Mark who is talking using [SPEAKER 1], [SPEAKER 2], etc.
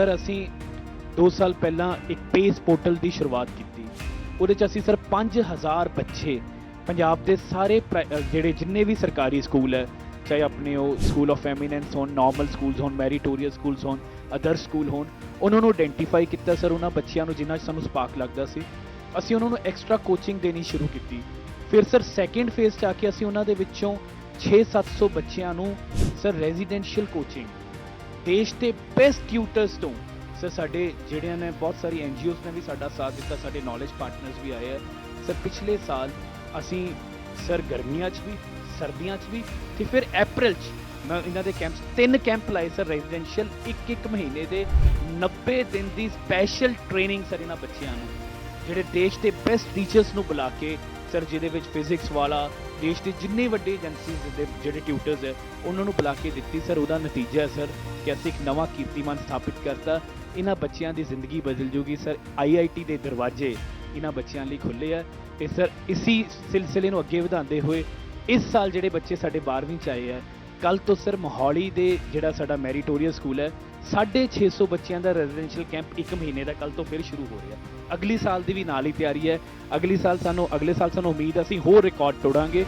[SPEAKER 1] Sir ਅਸੀਂ 2 ਸਾਲ ਪਹਿਲਾਂ ਇੱਕ ਪੇਸ ਪੋਰਟਲ ਦੀ ਸ਼ੁਰੂਆਤ ਕੀਤੀ। ਉਹਦੇ ਚ ਅਸੀਂ ਸਰ 5000 ਬੱਚੇ ਪੰਜਾਬ ਦੇ ਸਾਰੇ ਪ੍ਰਾਈ- ਜਿਹੜੇ ਜਿੰਨੇ ਵੀ ਸਰਕਾਰੀ ਸਕੂਲ ਹੈ, ਚਾਹੇ ਆਪਣੇ ਉਹ ਸਕੂਲ ਆਫ ਐਮੀਨੈਂਸ ਹੋਣ ਨਾਰਮਲ ਸਕੂਲਸ ਹੋਣ ਮੈਰੀਟੋਰੀਅਸ ਸਕੂਲਸ ਹੋਣ ਅਦਰ ਸਕੂਲ ਹੋਣ, ਉਹਨਾਂ ਨੂੰ ਆਇਡੈਂਟੀਫਾਈ ਕੀਤਾ ਸਰ ਉਹਨਾਂ ਬੱਚਿਆਂ ਨੂੰ ਜਿਨ੍ਹਾਂ 'ਚ ਸਾਨੂੰ ਸਪਾਰਕ ਲੱਗਦਾ ਸੀ। ਅਸੀਂ ਉਹਨਾਂ ਨੂੰ ਐਕਸਟਰਾ ਕੋਚਿੰਗ ਦੇਣੀ ਸ਼ੁਰੂ ਕੀਤੀ। ਫਿਰ ਸਰ ਸੈਕੰਡ ਫੇਜ਼ 'ਚ ਆ ਕੇ ਅਸੀਂ ਉਹਨਾਂ ਦੇ ਵਿੱਚੋਂ 6-700 ਬੱਚਿਆਂ ਨੂੰ ਸਰ ਰੈਜ਼ੀਡੈਂਸ਼ੀਅਲ ਕੋਚਿੰਗ ਦੇਸ਼ ਦੇ ਬੈਸਟ ਟਿਊਟਰਸ ਤੋਂ। ਸਰ ਸਾਡੇ ਜਿਹੜਿਆਂ ਨੇ ਬਹੁਤ ਸਾਰੀ ਐਨਜੀਓਜ਼ ਨੇ ਵੀ ਸਾਡਾ ਸਾਥ ਦਿੱਤਾ, ਸਾਡੇ ਨੌਲੇਜ ਪਾਰਟਨਰਸ ਵੀ ਆਏ ਆ। ਸਰ ਪਿਛਲੇ ਸਾਲ ਅਸੀਂ ਸਰ ਗਰਮੀਆਂ 'ਚ ਵੀ, ਸਰਦੀਆਂ 'ਚ ਵੀ ਤੇ ਫਿਰ ਅਪ੍ਰੈਲ 'ਚ ਮੈਂ ਇਹਨਾਂ ਦੇ ਕੈਂਪਸ ਤਿੰਨ ਕੈਂਪ ਲਾਏ ਸਰ ਰੈਜ਼ੀਡੈਂਸ਼ੀਅਲ ਇੱਕ ਇੱਕ ਮਹੀਨੇ ਦੇ 90 ਦਿਨ ਦੀ ਸਪੈਸ਼ਲ ਟ੍ਰੇਨਿੰਗ ਸਰ ਇਹਨਾਂ ਬੱਚਿਆਂ ਨੂੰ, ਜਿਹੜੇ ਦੇਸ਼ ਦੇ ਬੈਸਟ ਟੀਚਰਸ ਨੂੰ ਬੁਲਾ ਕੇ ਸਰ ਜਿਹਦੇ ਵਿੱਚ ਫਿਜ਼ਿਕਸ ਵਾਲਾ, ਦੇਸ਼ ਦੇ ਜਿੰਨੇ ਵੱਡੇ ਏਜੰਸੀਜ਼ ਦੇ ਜਿਹੜੇ ਟਿਊਟਰਸ ਹੈ, ਉਹਨਾਂ ਨੂੰ ਬੁਲਾ ਕੇ ਦਿੱਤੀ ਸਰ ਉਹਦਾ ਨਤੀਜਾ ਹੈ ਸਰ ਕਿ ਅਸੀਂ ਇੱਕ ਨਵਾਂ ਕੀਰਤੀਮਾਨ ਸਥਾਪਿਤ ਕਰਤਾ। ਇਹਨਾਂ ਬੱਚਿਆਂ ਦੀ ਜ਼ਿੰਦਗੀ ਬਦਲ ਜੂਗੀ ਸਰ ਆਈਆਈਟੀ ਦੇ ਦਰਵਾਜ਼ੇ ਇਹਨਾਂ ਬੱਚਿਆਂ ਲਈ ਖੁੱਲੇ ਆ ਤੇ ਸਰ ਇਸੀ ਸਿਲਸਿਲੇ ਨੂੰ ਅੱਗੇ ਵਧਾਉਂਦੇ ਹੋਏ ਇਸ ਸਾਲ ਜਿਹੜੇ ਬੱਚੇ ਸਾਡੇ 12ਵੀਂ ਚ ਆਏ ਆ ਕੱਲ ਤੋਂ ਸਰ ਮੋਹਾਲੀ ਦੇ ਜਿਹੜਾ ਸਾਡਾ ਮੈਰੀਟੋਰੀਅਲ ਸਕੂਲ ਹੈ 650 ਬੱਚਿਆਂ ਦਾ ਰੈਜ਼ੀਡੈਂਸ਼ੀਅਲ ਕੈਂਪ ਇੱਕ ਮਹੀਨੇ ਦਾ ਕੱਲ ਤੋਂ ਫਿਰ ਸ਼ੁਰੂ ਹੋ ਰਿਹਾ। ਅਗਲੀ ਸਾਲ ਦੀ ਵੀ ਨਾਲ ਹੀ ਤਿਆਰੀ ਹੈ। ਅਗਲੀ ਸਾਲ ਸਾਨੂੰ, ਅਗਲੇ ਸਾਲ ਸਾਨੂੰ ਉਮੀਦ ਹੈ, ਅਸੀਂ ਹੋਰ ਰਿਕਾਰਡ ਤੋੜਾਂਗੇ।